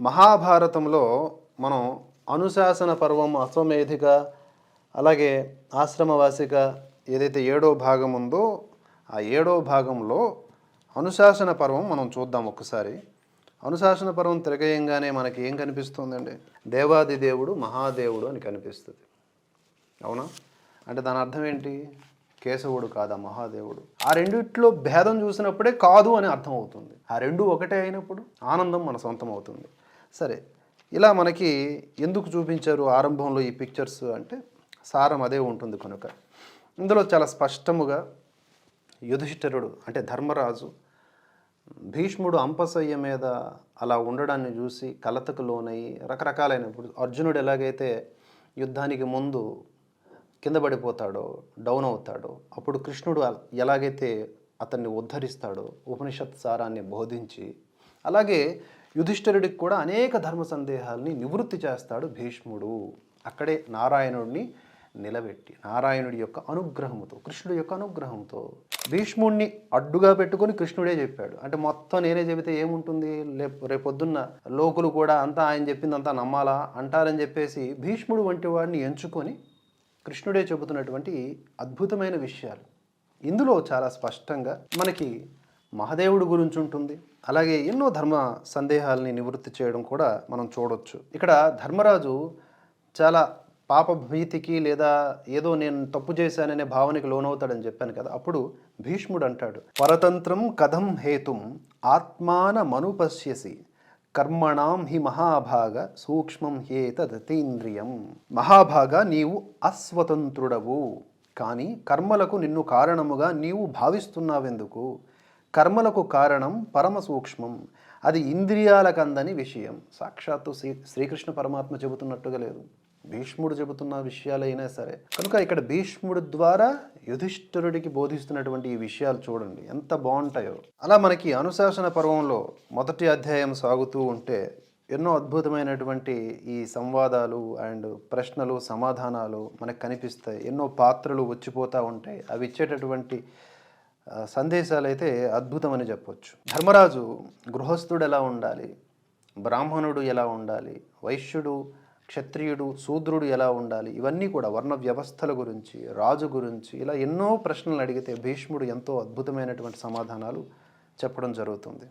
మహాభారతంలో మనం అనుశాసన పర్వం అశ్వమేధిక అలాగే ఆశ్రమవాసిక ఏదైతే ఏడో భాగం ఉందో ఆ ఏడో భాగంలో అనుశాసన పర్వం మనం చూద్దాం ఒక్కసారి. అనుశాసన పర్వం తిరగేయంగానే మనకి ఏం కనిపిస్తుందండి? దేవాది దేవుడు మహాదేవుడు అని కనిపిస్తుంది. అవునా? అంటే దాని అర్థం ఏంటి? కేశవుడు కాదా మహాదేవుడు? ఆ రెండిట్లో భేదం చూసినప్పుడే కాదు అని అర్థం అవుతుంది ఆ రెండు ఒకటే అయినప్పుడు ఆనందం మన సొంతం అవుతుంది. సరే ఇలా మనకి ఎందుకు చూపించారు ఆరంభంలో ఈ పిక్చర్స్ అంటే సారం అదే ఉంటుంది కనుక. ఇందులో చాలా స్పష్టముగా యుధిష్ఠిరుడు అంటే ధర్మరాజు భీష్ముడు అంపసయ్య మీద అలా ఉండడాన్ని చూసి కలతకు లోనయ్యి రకరకాలైన ఇప్పుడు అర్జునుడు ఎలాగైతే యుద్ధానికి ముందు కింద పడిపోతాడో డౌన్ అవుతాడో అప్పుడు కృష్ణుడు ఎలాగైతే అతన్ని ఉద్ధరిస్తాడో ఉపనిషత్ సారాన్ని బోధించి అలాగే యుధిష్ఠరుడికి కూడా అనేక ధర్మ సందేహాల్ని నివృత్తి చేస్తాడు భీష్ముడు. అక్కడే నారాయణుడిని నిలబెట్టి నారాయణుడి యొక్క అనుగ్రహంతో కృష్ణుడి యొక్క అనుగ్రహంతో భీష్ముడిని అడ్డుగా పెట్టుకొని కృష్ణుడే చెప్పాడు. అంటే మొత్తం నేనే చెబితే ఏముంటుంది? రేపు రేపొద్దున్న లోకులు కూడా అంతా ఆయన చెప్పిందంతా నమ్మాలా? అంటారని చెప్పేసి భీష్ముడు వంటి వాడిని ఎంచుకొని కృష్ణుడే చెబుతున్నటువంటి అద్భుతమైన విషయాలు. ఇందులో చాలా స్పష్టంగా మనకి మహాదేవుడు గురించి ఉంటుంది. అలాగే ఎన్నో ధర్మ సందేహాల్ని నివృత్తి చేయడం కూడా మనం చూడవచ్చు ఇక్కడ ధర్మరాజు చాలా పాప భీతికి లేదా ఏదో నేను తప్పు చేశాననే భావనకి లోనవుతాడని చెప్పాను కదా అప్పుడు భీష్ముడు అంటాడు పరతంత్రం కథం హేతుం ఆత్మాన మనుపశ్యసి కర్మణాం హి మహాభాగ సూక్ష్మం హేతదతీంద్రియం. మహాభాగ నీవు అస్వతంత్రుడవు కానీ కర్మలకు నిన్ను కారణముగా నీవు భావిస్తున్నావెందుకు? కర్మలకు కారణం పరమ సూక్ష్మం అది ఇంద్రియాలకందని విషయం. సాక్షాత్తు శ్రీ శ్రీకృష్ణ పరమాత్మ చెబుతున్నట్టుగా లేదు. భీష్ముడు చెబుతున్న విషయాలైనా సరే. కనుక ఇక్కడ భీష్ముడు ద్వారా యుధిష్ఠరుడికి బోధిస్తున్నటువంటి ఈ విషయాలు చూడండి. ఎంత బాగుంటాయో. అలా మనకి అనుశాసన పర్వంలో మొదటి అధ్యాయం సాగుతూ ఉంటే ఎన్నో అద్భుతమైనటువంటి ఈ సంవాదాలు అండ్ ప్రశ్నలు సమాధానాలు మనకు కనిపిస్తాయి. ఎన్నో పాత్రలు వచ్చిపోతూ ఉంటాయి. అవి ఇచ్చేటటువంటి సందేశాలు అయితే అద్భుతమని చెప్పొచ్చు. ధర్మరాజు గృహస్థుడు ఎలా ఉండాలి? బ్రాహ్మణుడు ఎలా ఉండాలి? వైశ్యుడు క్షత్రియుడు శూద్రుడు ఎలా ఉండాలి? ఇవన్నీ కూడా వర్ణ వ్యవస్థల గురించి రాజు గురించి ఇలా ఎన్నో ప్రశ్నలు అడిగితే భీష్ముడు ఎంతో అద్భుతమైనటువంటి సమాధానాలు చెప్పడం జరుగుతుంది.